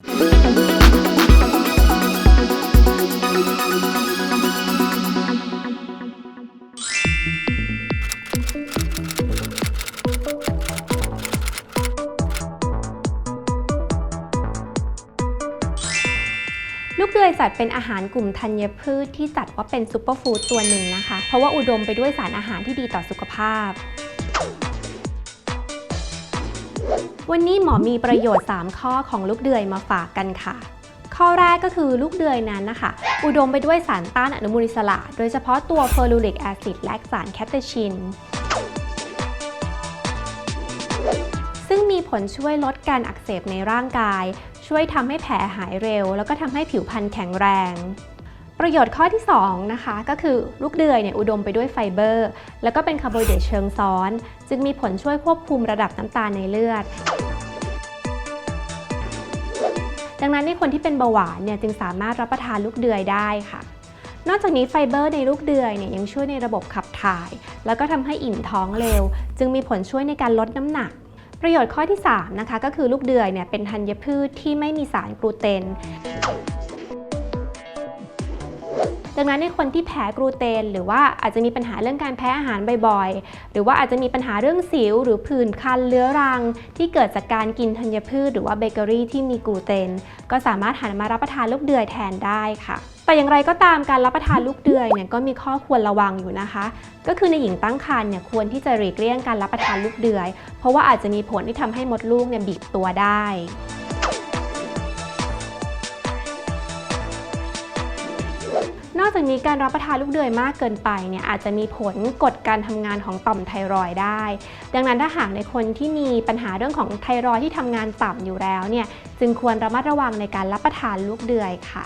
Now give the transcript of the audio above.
ลูกเดือยจัดเป็นอาหารกลุ่มธัญพืชที่จัดว่าเป็นซูเปอร์ฟู้ดตัวหนึ่งนะคะ เพราะว่าอุดมไปด้วยสารอาหารที่ดีต่อสุขภาพ วันนี้หมอมีประโยชน์ 3 ข้อของลูกเดือยมาฝากกันค่ะ ข้อแรกก็คือลูกเดือยนั้นนะคะ อุดมไปด้วยสารต้านอนุมูลอิสระ โดยเฉพาะตัวเฟอร์ลูริกแอซิดและสารแคปเตชินซึ่งมีผลช่วยลดการอักเสบในร่างกาย ช่วยทำให้แผลหายเร็ว แล้วก็ทำให้ผิวพรรณแข็งแรง ประโยชน์ข้อที่ 2 นะคะ ก็คือลูกเดือยเนี่ยอุดมไปด้วยไฟเบอร์ แล้วก็เป็นคาร์โบไฮเดรตเชิงซ้อน จึงมีผลช่วยควบคุมระดับน้ำตาลในเลือด ดังนั้นในคนที่เป็นเบาหวานเนี่ยจึงสามารถรับประทานลูกเดือยได้ค่ะ นอกจากนี้ไฟเบอร์ในลูกเดือยเนี่ยยังช่วยในระบบขับถ่าย แล้วก็ทำให้อิ่มท้องเร็ว จึงมีผลช่วยในการลดน้ำหนัก ประโยชน์ข้อที่3นะคะก็คือลูกเดือยเนี่ยเป็นธัญพืชที่ไม่มีสารกลูเตน ดังนั้นในคนที่แพ้กลูเตน หรือว่าอาจจะมีปัญหาเรื่องการแพ้อาหารบ่อยๆ หรือว่าอาจจะมีปัญหาเรื่องสิว หรือผื่นคันเรื้อรัง ที่เกิดจากการกินธัญพืช หรือว่าเบเกอรี่ที่มีกลูเตน ก็สามารถหันมารับประทานลูกเดือยแทนได้ค่ะแต่อย่างไรก็ตามการรับประทานลูกเดือยเนี่ยก็มีข้อควรระวังอยู่นะคะ ก็คือในหญิงตั้งครรภ์เนี่ยควรที่จะหลีกเลี่ยงการรับประทานลูกเดือย เพราะว่าอาจจะมีผลที่ทำให้มดลูกเนี่ยบีบตัวได้ จากนี้การรับประทานลูกเดือยมากเกินไปเนี่ยอาจจะมีผลกดการทำงานของต่อมไทรอยได้ ดังนั้นถ้าหากในคนที่มีปัญหาเรื่องของไทรอยที่ทำงานต่ำอยู่แล้วเนี่ยจึงควรระมัดระวังในการรับประทานลูกเดือยค่ะ